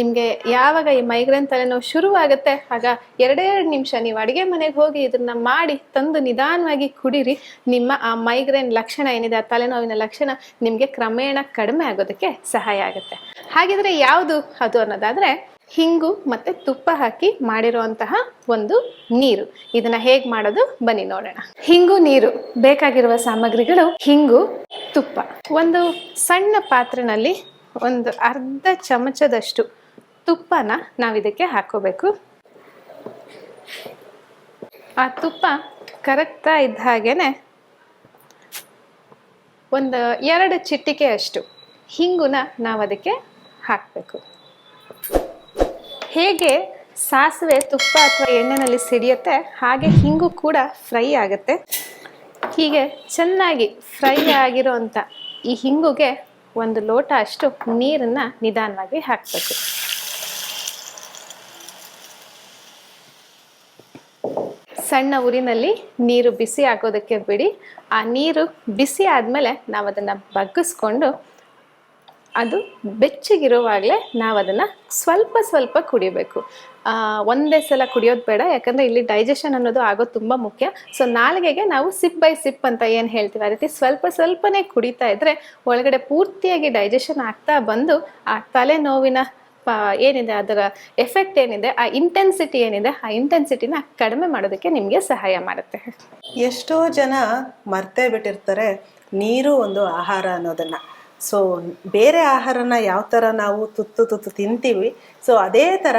ನಿಮಗೆ ಯಾವಾಗ ಈ ಮೈಗ್ರೇನ್ ತಲೆನೋವು ಶುರುವಾಗುತ್ತೆ? ಆಗ ಎರಡೆರಡು ನಿಮಿಷ ನೀವು ಅಡುಗೆ ಮನೆಗೆ ಹೋಗಿ ಇದನ್ನ ಮಾಡಿ ತಂದು ನಿಧಾನವಾಗಿ ಕುಡೀರಿ. ನಿಮ್ಮ ಆ ಮೈಗ್ರೇನ್ ಲಕ್ಷಣ ಏನಿದೆ, ಆ ತಲೆನೋವಿನ ಲಕ್ಷಣ ನಿಮಗೆ ಕ್ರಮೇಣ ಕಡಿಮೆ ಆಗೋದಕ್ಕೆ ಸಹಾಯ ಆಗುತ್ತೆ. ಹಾಗಿದ್ರೆ ಯಾವುದು? ಅದು ಅನ್ನೋದಾದ್ರೆ ಹಿಂಗು ಮತ್ತೆ ತುಪ್ಪ ಹಾಕಿ ಮಾಡಿರುವಂತಹ ಒಂದು ನೀರು. ಇದನ್ನ ಹೇಗ್ ಮಾಡೋದು? ಬನ್ನಿ ನೋಡೋಣ. ಹಿಂಗು ನೀರು. ಬೇಕಾಗಿರುವ ಸಾಮಗ್ರಿಗಳು ಹಿಂಗು ತುಪ್ಪ. ಒಂದು ಸಣ್ಣ ಪಾತ್ರೆನಲ್ಲಿ ಒಂದು ಅರ್ಧ ಚಮಚದಷ್ಟು ತುಪ್ಪನ ನಾವು ಇದಕ್ಕೆ ಹಾಕೋಬೇಕು. ಆ ತುಪ್ಪ ಕರಗ್ತಾ ಇದ್ದ ಹಾಗೇನೆ ಒಂದು ಎರಡು ಚಿಟಿಕೆ ಅಷ್ಟು ಹಿಂಗುನ ನಾವು ಅದಕ್ಕೆ ಹಾಕಬೇಕು. ಹೇಗೆ ಸಾಸಿವೆ, ತುಪ್ಪ ಅಥವಾ ಎಣ್ಣೆನಲ್ಲಿ ಸಿಡಿಯುತ್ತೆ, ಹಾಗೆ ಹಿಂಗು ಕೂಡ ಫ್ರೈ ಆಗುತ್ತೆ. ಹೀಗೆ ಚೆನ್ನಾಗಿ ಫ್ರೈ ಆಗಿರೋ ಈ ಹಿಂಗುಗೆ ಒಂದು ಲೋಟ ಅಷ್ಟು ನೀರನ್ನ ನಿಧಾನವಾಗಿ ಹಾಕಬೇಕು. ಸಣ್ಣ ಉರಿನಲ್ಲಿ ನೀರು ಬಿಸಿ ಆಗೋದಕ್ಕೆ ಬಿಡಿ. ಆ ನೀರು ಬಿಸಿ ಆದಮೇಲೆ ನಾವು ಅದನ್ನು ಬಗ್ಗಿಸ್ಕೊಂಡು ಅದು ಬೆಚ್ಚಗಿರುವಾಗಲೇ ನಾವು ಅದನ್ನು ಸ್ವಲ್ಪ ಸ್ವಲ್ಪ ಕುಡಿಬೇಕು. ಒಂದೇ ಸಲ ಕುಡಿಯೋದು ಬೇಡ, ಯಾಕಂದರೆ ಇಲ್ಲಿ ಡೈಜೆಷನ್ ಅನ್ನೋದು ಆಗೋದು ತುಂಬ ಮುಖ್ಯ. ಸೊ ನಾಲಿಗೆಗೆ ನಾವು ಸಿಪ್ ಬೈ ಸಿಪ್ ಅಂತ ಏನು ಹೇಳ್ತೀವಿ, ಆ ರೀತಿ ಸ್ವಲ್ಪ ಸ್ವಲ್ಪನೇ ಕುಡಿತಾ ಇದ್ದರೆ ಒಳಗಡೆ ಪೂರ್ತಿಯಾಗಿ ಡೈಜೆಷನ್ ಆಗ್ತಾ ಬಂದು ಆ ತಲೆನೋವಿನ ಏನಿದೆ, ಅದರ ಎಫೆಕ್ಟ್ ಏನಿದೆ, ಆ ಇಂಟೆನ್ಸಿಟಿ ಏನಿದೆ, ಆ ಇಂಟೆನ್ಸಿಟಿನ ಕಡಿಮೆ ಮಾಡೋದಕ್ಕೆ ನಿಮಗೆ ಸಹಾಯ ಮಾಡುತ್ತೆ. ಎಷ್ಟೋ ಜನ ಮರ್ತೇ ಬಿಟ್ಟಿರ್ತಾರೆ, ನೀರು ಒಂದು ಆಹಾರ ಅನ್ನೋದನ್ನ. ಸೊ ಬೇರೆ ಆಹಾರನ ಯಾವ ಥರ ನಾವು ತುತ್ತು ತುತ್ತು ತಿಂತೀವಿ ಸೊ ಅದೇ ಥರ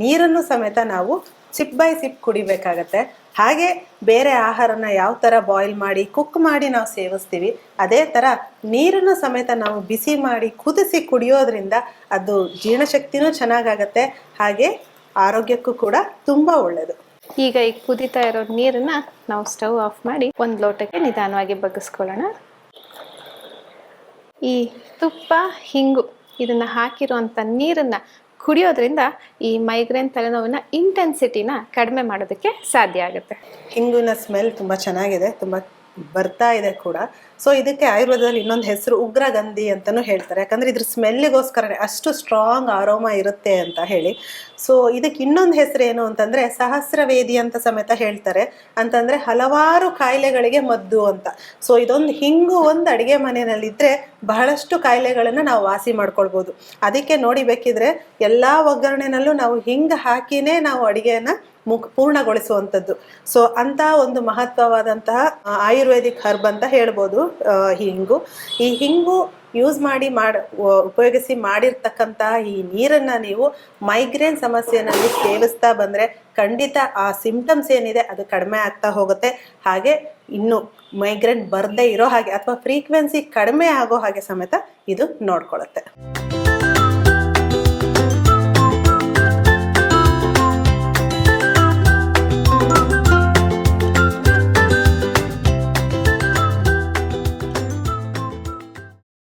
ನೀರನ್ನು ಸಮೇತ ನಾವು ಸಿಪ್ ಬೈ ಸಿಪ್ ಕುಡಿಬೇಕಾಗತ್ತೆ. ಹಾಗೆ ಬೇರೆ ಆಹಾರನ ಯಾವ ಥರ ಬಾಯ್ಲ್ ಮಾಡಿ ಕುಕ್ ಮಾಡಿ ನಾವು ಸೇವಿಸ್ತೀವಿ, ಅದೇ ಥರ ನೀರನ್ನು ಸಮೇತ ನಾವು ಬಿಸಿ ಮಾಡಿ ಕುದಿಸಿ ಕುಡಿಯೋದ್ರಿಂದ ಅದು ಜೀರ್ಣಶಕ್ತಿನೂ ಚೆನ್ನಾಗಾಗತ್ತೆ, ಹಾಗೆ ಆರೋಗ್ಯಕ್ಕೂ ಕೂಡ ತುಂಬ ಒಳ್ಳೆಯದು ಈಗ ಈ ಕುದೀತಾ ಇರೋ ನೀರನ್ನ ನಾವು ಸ್ಟವ್ ಆಫ್ ಮಾಡಿ ಒಂದು ಲೋಟಕ್ಕೆ ನಿಧಾನವಾಗಿ ಬಗ್ಗಿಸ್ಕೊಳ್ಳೋಣ. ಈ ತುಪ್ಪ, ಹಿಂಗು ಇದನ್ನ ಹಾಕಿರುವಂಥ ನೀರನ್ನ ಕುಡಿಯೋದ್ರಿಂದ ಈ ಮೈಗ್ರೇನ್ ತಲೆನೋವಿನ ಇಂಟೆನ್ಸಿಟಿನ ಕಡಿಮೆ ಮಾಡೋದಕ್ಕೆ ಸಾಧ್ಯ ಆಗುತ್ತೆ. ಹಿಂಗಿನ ಸ್ಮೆಲ್ ತುಂಬ ಚೆನ್ನಾಗಿದೆ, ತುಂಬ ಬರ್ತಾ ಇದೆ ಕೂಡ. ಸೊ ಇದಕ್ಕೆ ಆಯುರ್ವೇದದಲ್ಲಿ ಇನ್ನೊಂದು ಹೆಸರು ಉಗ್ರಗಂಧಿ ಅಂತಲೂ ಹೇಳ್ತಾರೆ. ಯಾಕಂದರೆ ಇದ್ರ ಸ್ಮೆಲ್ಲಿಗೋಸ್ಕರನೇ ಅಷ್ಟು ಸ್ಟ್ರಾಂಗ್ ಆರೋಮ ಇರುತ್ತೆ ಅಂತ ಹೇಳಿ. ಸೊ ಇದಕ್ಕೆ ಇನ್ನೊಂದು ಹೆಸರು ಏನು ಅಂತಂದರೆ ಸಹಸ್ರವೇದಿ ಅಂತ ಸಮೇತ ಹೇಳ್ತಾರೆ. ಅಂತಂದರೆ ಹಲವಾರು ಕಾಯಿಲೆಗಳಿಗೆ ಮದ್ದು ಅಂತ. ಸೊ ಇದೊಂದು ಹಿಂಗು ಒಂದು ಅಡುಗೆ ಮನೆಯಲ್ಲಿದ್ದರೆ ಬಹಳಷ್ಟು ಕಾಯಿಲೆಗಳನ್ನು ನಾವು ವಾಸಿ ಮಾಡ್ಕೊಳ್ಬೋದು. ಅದಕ್ಕೆ ನೋಡಿ ಬೇಕಿದ್ರೆ ಎಲ್ಲ ಒಗ್ಗರಣೆನಲ್ಲೂ ನಾವು ಹಿಂಗೆ ಹಾಕಿನೇ ನಾವು ಅಡುಗೆಯನ್ನು ಮುಕ್ ಪೂರ್ಣಗೊಳಿಸುವಂಥದ್ದು. ಸೊ ಅಂತ ಒಂದು ಮಹತ್ವವಾದಂತಹ ಆಯುರ್ವೇದಿಕ್ ಹರ್ಬ್ ಅಂತ ಹೇಳ್ಬೋದು. ಹಿಂಗು. ಈ ಹಿಂಗು ಯೂಸ್ ಮಾಡಿ ಮಾಡ ಉಪಯೋಗಿಸಿ ಮಾಡಿರ್ತಕ್ಕಂತಹ ಈ ನೀರನ್ನ ನೀವು ಮೈಗ್ರೇನ್ ಸಮಸ್ಯೆನಲ್ಲಿ ಸೇವಿಸ್ತಾ ಬಂದ್ರೆ ಖಂಡಿತ ಆ ಸಿಂಪ್ಟಮ್ಸ್ ಏನಿದೆ ಅದು ಕಡಿಮೆ ಆಗ್ತಾ ಹೋಗುತ್ತೆ. ಹಾಗೆ ಇನ್ನು ಮೈಗ್ರೇನ್ ಬರ್ದೇ ಇರೋ ಹಾಗೆ ಅಥವಾ ಫ್ರೀಕ್ವೆನ್ಸಿ ಕಡಿಮೆ ಆಗೋ ಹಾಗೆ ಸಮೇತ ಇದು ನೋಡ್ಕೊಳ್ಳುತ್ತೆ